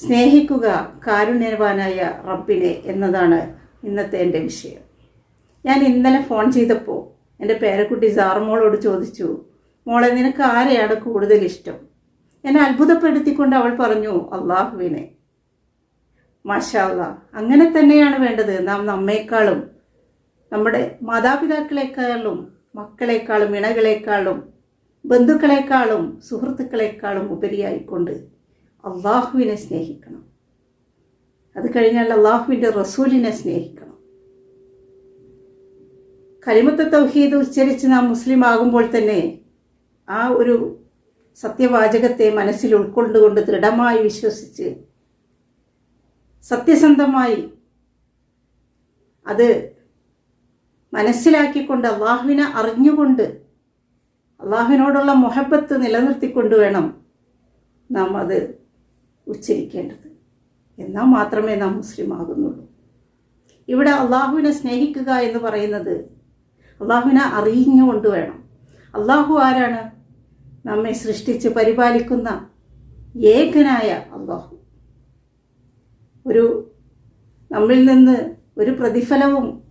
സ്നേഹിക്കുക കാരുണ്യവാനായ റബ്ബിനെ എന്നതാണ് ഇന്നത്തെ എന്റെ വിഷയം. ഞാൻ ഇന്നലെ ഫോൺ ചെയ്തപ്പോൾ എന്റെ പേരക്കുട്ടി സാറുമോളോട് ചോദിച്ചു മോളെ നിനക്ക് ആരെയാണ് കൂടുതൽ ഇഷ്ടം? എന്നെ അത്ഭുതപ്പെടുത്തിക്കൊണ്ട് അവൾ പറഞ്ഞു അള്ളാഹുവിനെ. മാഷാല്ല അങ്ങനെ തന്നെയാണ് വേണ്ടത്. നാം നമ്മേക്കാളും നമ്മുടെ മാതാപിതാക്കളെക്കാളും മക്കളെക്കാളും ഇണകളെക്കാളും ബന്ധുക്കളെക്കാളും സുഹൃത്തുക്കളെക്കാളും ഉപരിയായിക്കൊണ്ട് അള്ളാഹുവിനെ സ്നേഹിക്കണം. അത് കഴിഞ്ഞാൽ അള്ളാഹുവിന്റെ റസൂലിനെ സ്നേഹിക്കണം. കലിമത്തെ തൗഹീദ് ഉച്ചരിച്ച് നാം മുസ്ലിം ആകുമ്പോൾ തന്നെ ആ ഒരു സത്യവാചകത്തെ മനസ്സിൽ ഉൾക്കൊണ്ടുകൊണ്ട് ദൃഢമായി വിശ്വസിച്ച് സത്യസന്ധമായി അത് മനസ്സിലാക്കിക്കൊണ്ട് അള്ളാഹുവിനെ അറിഞ്ഞുകൊണ്ട് അള്ളാഹുവിനോടുള്ള മൊഹബത്ത് നിലനിർത്തിക്കൊണ്ട് വേണം നാം അത് ഉച്ചരിക്കേണ്ടത്. എന്നാൽ മാത്രമേ നാം മുസ്ലിം ആകുന്നുള്ളൂ ഇവിടെ അള്ളാഹുവിനെ സ്നേഹിക്കുക എന്ന് പറയുന്നത് അള്ളാഹുവിനെ അറിഞ്ഞുകൊണ്ട് വേണം. അള്ളാഹു ആരാണ്? നമ്മെ സൃഷ്ടിച്ച് പരിപാലിക്കുന്ന ഏകനായ അള്ളാഹു. ഒരു നമ്മിൽ നിന്ന് ഒരു പ്രതിഫലവും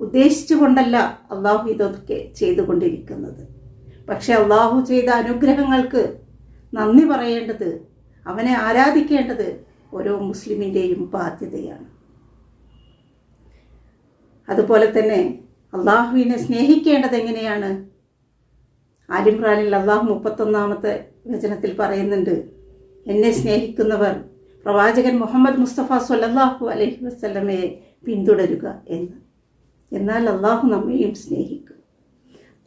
ഉദ്ദേശിച്ചുകൊണ്ടല്ല അള്ളാഹു ഇതൊക്കെ ചെയ്തുകൊണ്ടിരിക്കുന്നത്. പക്ഷെ അള്ളാഹു ചെയ്ത അനുഗ്രഹങ്ങൾക്ക് നന്ദി പറയേണ്ടത് അവനെ ആരാധിക്കേണ്ടത് ഓരോ മുസ്ലിമിന്റെയും ബാധ്യതയാണ്. അതുപോലെ തന്നെ അള്ളാഹുവിനെ സ്നേഹിക്കേണ്ടത് എങ്ങനെയാണ്? ആലിംറാനിൽ അള്ളാഹു മുപ്പത്തൊന്നാമത്തെ വചനത്തിൽ പറയുന്നുണ്ട് എന്നെ സ്നേഹിക്കുന്നവർ പ്രവാചകൻ മുഹമ്മദ് മുസ്തഫ സൊല്ലാഹു അലഹി വസ്ലമയെ പിന്തുടരുക എന്ന്. എന്നാൽ അള്ളാഹു നമ്മയും സ്നേഹിക്കും.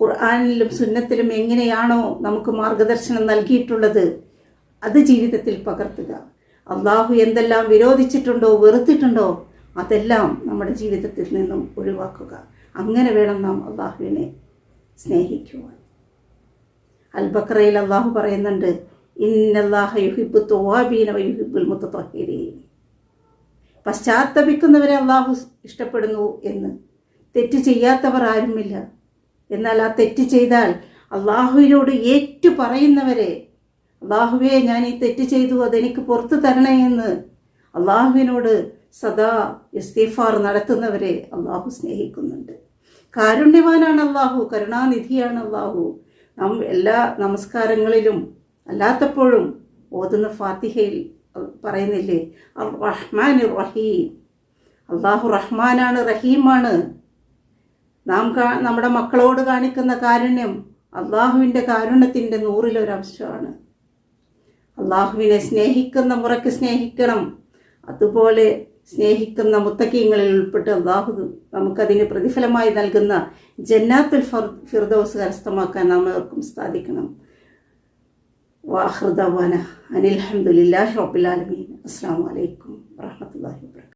ഖുർആാനിലും സുന്നത്തിലും എങ്ങനെയാണോ നമുക്ക് മാർഗദർശനം നൽകിയിട്ടുള്ളത് അത് ജീവിതത്തിൽ പകർത്തുക. അള്ളാഹു എന്തെല്ലാം വിരോധിച്ചിട്ടുണ്ടോ വെറുത്തിട്ടുണ്ടോ അതെല്ലാം നമ്മുടെ ജീവിതത്തിൽ നിന്നും ഒഴിവാക്കുക. അങ്ങനെ വേണം നാം അള്ളാഹുവിനെ സ്നേഹിക്കുവാൻ. അൽബക്രയിൽ അള്ളാഹു പറയുന്നുണ്ട് ഇന്നല്ലാഹ യുഹിബു യുഹിബുൽ മുത്തഹീരീൻ പശ്ചാത്തപിക്കുന്നവരെ അള്ളാഹു ഇഷ്ടപ്പെടുന്നു എന്ന്. തെറ്റ് ചെയ്യാത്തവർ ആരുമില്ല. എന്നാൽ ആ തെറ്റ് ചെയ്താൽ അള്ളാഹുവിനോട് ഏറ്റു പറയുന്നവരെ അള്ളാഹുവേ ഞാൻ ഈ തെറ്റ് ചെയ്തു അതെനിക്ക് പുറത്തു തരണേ എന്ന് അള്ളാഹുവിനോട് സദാ ഇസ്തീഫാർ നടത്തുന്നവരെ അള്ളാഹു സ്നേഹിക്കുന്നുണ്ട്. കാരുണ്യവാനാണ് അള്ളാഹു കരുണാനിധിയാണ് അള്ളാഹു. നാം എല്ലാ നമസ്കാരങ്ങളിലും അല്ലാത്തപ്പോഴും ഓതുന്ന ഫാത്തിഹയിൽ പറയുന്നില്ലേ റഹ്മാൻ റഹീം അള്ളാഹു റഹ്മാനാണ് റഹീമാണ്. നാം നമ്മുടെ മക്കളോട് കാണിക്കുന്ന കാരുണ്യം അള്ളാഹുവിന്റെ കാരുണ്യത്തിന്റെ നൂറിലൊരംശമാണ്. അള്ളാഹുവിനെ സ്നേഹിക്കുന്ന മുറയ്ക്ക് സ്നേഹിക്കണം. അതുപോലെ സ്നേഹിക്കുന്ന മുത്തക്കീങ്ങളിൽ ഉൾപ്പെട്ട് അള്ളാഹു നമുക്കതിന് പ്രതിഫലമായി നൽകുന്ന ജന്നാത്തുൽ ഫർ ഫിർദോസ് കരസ്ഥമാക്കാൻ നാം അവർക്കും സാധിക്കണം. വാഹൃദവാന അനിൽഹമുല്ലാഹി റബ്ബുലാലമീൻ അസ്സാം വലൈക്കും വാഹമത്തല്ലാഹി